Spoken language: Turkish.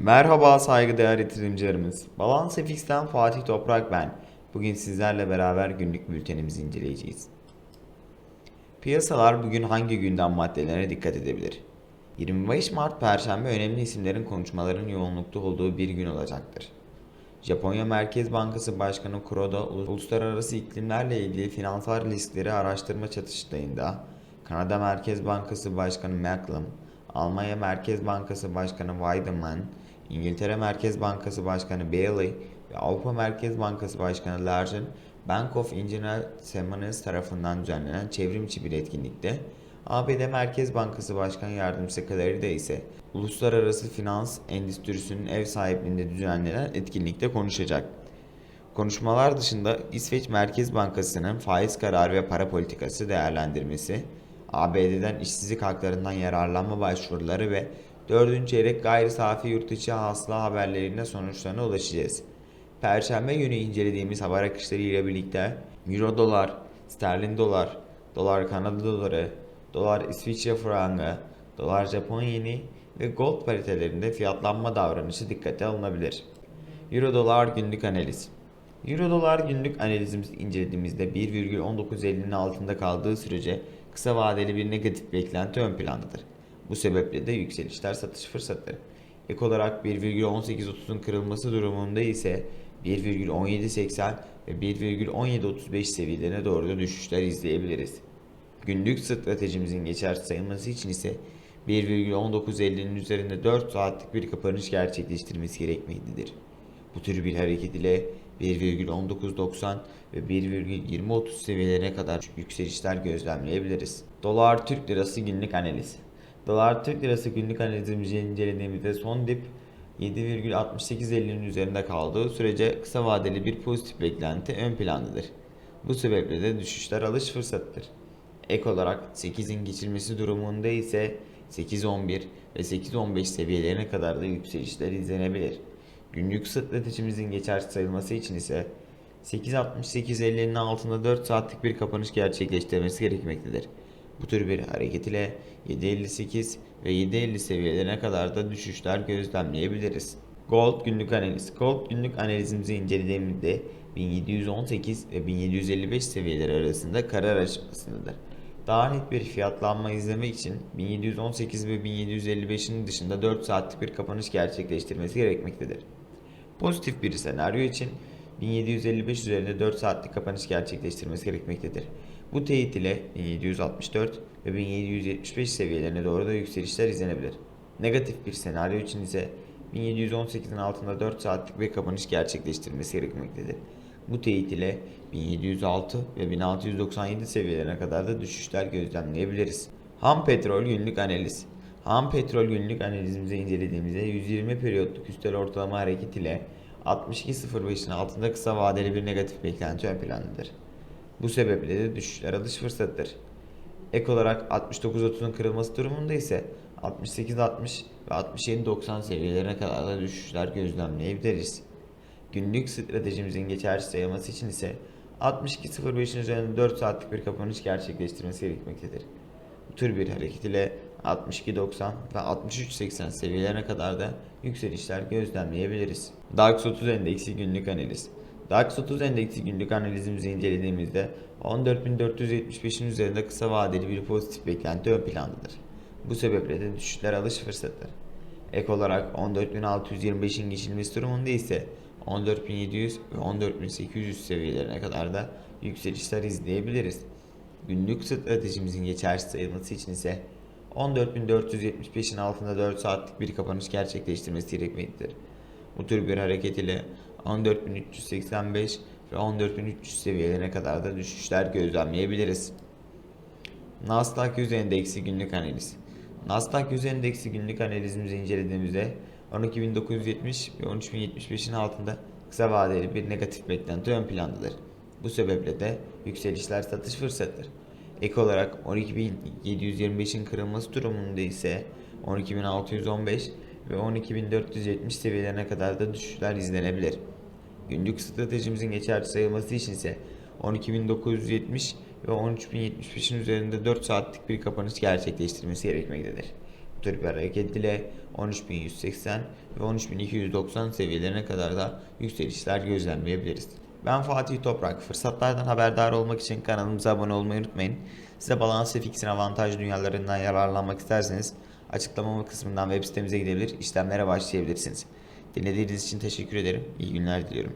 Merhaba saygıdeğer yatırımcılarımız. Balans FX'ten Fatih Toprak ben. Bugün sizlerle beraber günlük bültenimizi inceleyeceğiz. Piyasalar bugün hangi gündem maddelerine dikkat edebilir? 25 Mart Perşembe önemli isimlerin konuşmaların yoğunlukta olduğu bir gün olacaktır. Japonya Merkez Bankası Başkanı Kuroda uluslararası iklimlerle ilgili finansal riskleri araştırma çatıştığında Kanada Merkez Bankası Başkanı Macklem, Almanya Merkez Bankası Başkanı Weidemann, İngiltere Merkez Bankası Başkanı Bailey ve Avrupa Merkez Bankası Başkanı Larsen, Bank of Engineer Semanis tarafından düzenlenen çevrimçi bir etkinlikte ABD Merkez Bankası Başkan Yardımcısı Clarida ise uluslararası finans endüstrisinin ev sahipliğinde düzenlenen etkinlikte konuşacak. Konuşmalar dışında İsveç Merkez Bankası'nın faiz kararı ve para politikası değerlendirmesi, ABD'den işsizlik haklarından yararlanma başvuruları ve 4. çeyrek gayri safi yurt içi hasıla haberlerine sonuçlarına ulaşacağız. Perşembe günü incelediğimiz haber akışları ile birlikte Euro dolar, sterlin dolar, dolar Kanada doları, dolar İsviçre frangı, dolar Japon yeni ve gold paritelerinde fiyatlanma davranışı dikkate alınabilir. Euro dolar günlük analiz. Euro dolar günlük analizimizi incelediğimizde 1,1950'nin altında kaldığı sürece kısa vadeli bir negatif beklenti ön plandadır. Bu sebeple de yükselişler satış fırsatları. Ek olarak 1,1830'un kırılması durumunda ise 1,1780 ve 1,1735 seviyelerine doğru da düşüşler izleyebiliriz. Günlük stratejimizin geçerli sayılması için ise 1,1950'nin üzerinde 4 saatlik bir kapanış gerçekleştirmesi gerekmektedir. Bu tür bir hareket ile 1,1990 ve 1,2030 seviyelerine kadar yüksselişler gözlemleyebiliriz. Dolar Türk Lirası günlük analiz. Dolar Türk Lirası günlük analizimizi incelediğimizde son dip 7,6850'nin üzerinde kaldığı sürece kısa vadeli bir pozitif beklenti ön plandadır. Bu sebeple de düşüşler alış fırsatıdır. Ek olarak 8'in geçilmesi durumunda ise 8.11 ve 8.15 seviyelerine kadar da yükselişler izlenebilir. Günlük stratejimizin geçerli sayılması için ise 8.68.50'nin altında 4 saatlik bir kapanış gerçekleştirmesi gerekmektedir. Bu tür bir hareket ile 7.58 ve 7.50 seviyelerine kadar da düşüşler gözlemleyebiliriz. Gold günlük analiz. Gold günlük analizimizi incelediğimizde 1718 ve 1755 seviyeleri arasında karar aşamasındadır. Daha net bir fiyatlanma izlemek için 1718 ve 1755'in dışında 4 saatlik bir kapanış gerçekleştirmesi gerekmektedir. Pozitif bir senaryo için 1755 üzerinde 4 saatlik kapanış gerçekleştirmesi gerekmektedir. Bu teyit ile 1764 ve 1775 seviyelerine doğru da yükselişler izlenebilir. Negatif bir senaryo için ise 1718'in altında 4 saatlik bir kapanış gerçekleştirmesi gerekmektedir. Bu teyit ile 1706 ve 1697 seviyelerine kadar da düşüşler gözlemleyebiliriz. Ham petrol günlük analiz. Ham petrol günlük analizimizi incelediğimizde 120 periyotluk üstel ortalama hareket ile 62.05'in altında kısa vadeli bir negatif beklenti ön plandadır. Bu sebeple de düşüşler alış fırsatıdır. Ek olarak 69.30'un kırılması durumunda ise 68.60 ve 67.90 seviyelerine kadar da düşüşler gözlemleyebiliriz. Günlük stratejimizin geçerli sayılması için ise 62.05'in üzerinde 4 saatlik bir kapanış gerçekleştirmesi gerekmektedir. Bu tür bir hareket ile 62.90 ve 63.80 seviyelerine kadar da yükselişler gözlemleyebiliriz. DAX 30 endeksi günlük analiz. DAX 30 endeksi günlük analizimizi incelediğimizde 14.475'in üzerinde kısa vadeli bir pozitif beklenti ön plandadır. Bu sebeple de düşüşler alış fırsatıdır. Ek olarak 14.625'in geçilmesi durumunda ise 14.700 ve 14.800 seviyelerine kadar da yükselişler izleyebiliriz. Günlük stratejimizin geçerli sayılması için ise 14.475'in altında 4 saatlik bir kapanış gerçekleştirmesi gerekmektedir. Bu tür bir hareket ile 14.385 ve 14.300 seviyelerine kadar da düşüşler gözlemleyebiliriz. Nasdaq 100 endeksi günlük analiz. Nasdaq 100 endeksi günlük analizimizi incelediğimizde 12.970 ve 13.075'in altında kısa vadeli bir negatif beklenti ön plandadır. Bu sebeple de yükselişler satış fırsatıdır. Ek olarak 12.725'in kırılması durumunda ise 12.615 ve 12.470 seviyelerine kadar da düşüşler izlenebilir. Günlük stratejimizin geçerli sayılması için ise 12.970 ve 13.075'in üzerinde 4 saatlik bir kapanış gerçekleştirmesi gerekmektedir. Bu tür bir hareket ile 13.180 ve 13.290 seviyelerine kadar da yükselişler gözlemleyebiliriz. Ben Fatih Toprak. Fırsatlardan haberdar olmak için kanalımıza abone olmayı unutmayın. Size balans ve fixin avantaj dünyalarından yararlanmak isterseniz açıklama kısmından web sitemize gidebilir, işlemlere başlayabilirsiniz. Dinlediğiniz için teşekkür ederim. İyi günler diliyorum.